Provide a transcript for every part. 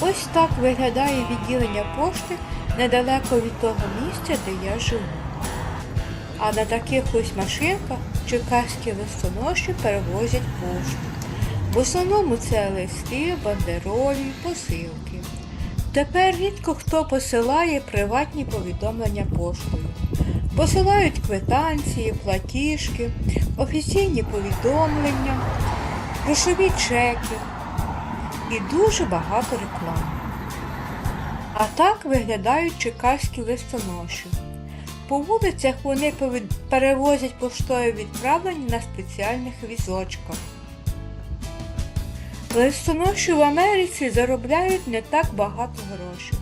Ось так виглядає відділення пошти недалеко від того місця, де я живу. А на таких ось машинках черкаські листоноші перевозять пошту. В основному це листи, бандеролі, посилки. Тепер рідко хто посилає приватні повідомлення поштою. Посилають квитанції, платіжки, офіційні повідомлення, грошові чеки і дуже багато реклами. А так виглядають черкаські листоноші. По вулицях вони перевозять поштові відправлення на спеціальних візочках. Листоноші в Америці заробляють не так багато грошей.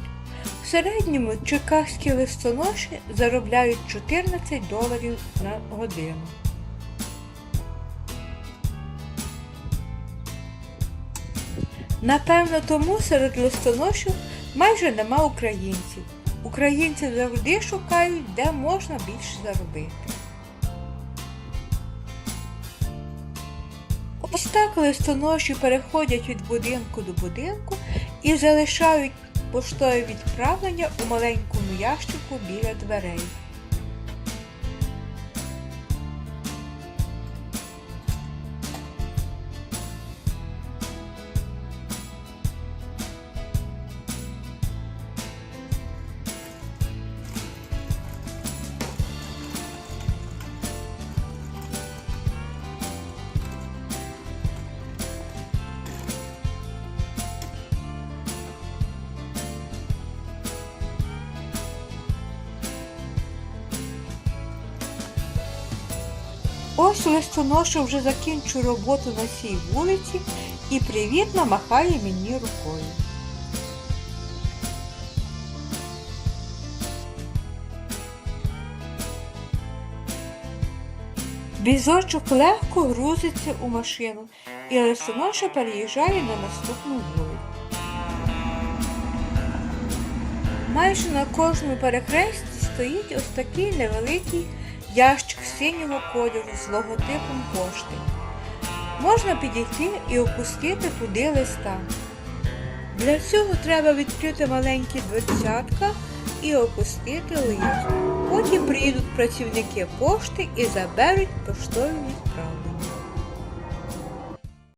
В середньому черкаські листоноші заробляють 14 доларів на годину. Напевно, тому серед листоношів майже нема українців. Українці завжди шукають, де можна більше заробити. Ось так листоноші переходять від будинку до будинку і залишають поштові відправлення у маленькому ящику біля дверей. Ось листоноша вже закінчу роботу на цій вулиці і привітно махає мені рукою. Візочок легко грузиться у машину, і листоноша переїжджає на наступну вулицю. Майже на кожному перехресті стоїть ось такий невеликий ящик синього кольору з логотипом пошти. Можна підійти і опустити туди листа. Для цього треба відкрити маленькі дверцятка і опустити лист. Потім приїдуть працівники пошти і заберуть поштові відправки.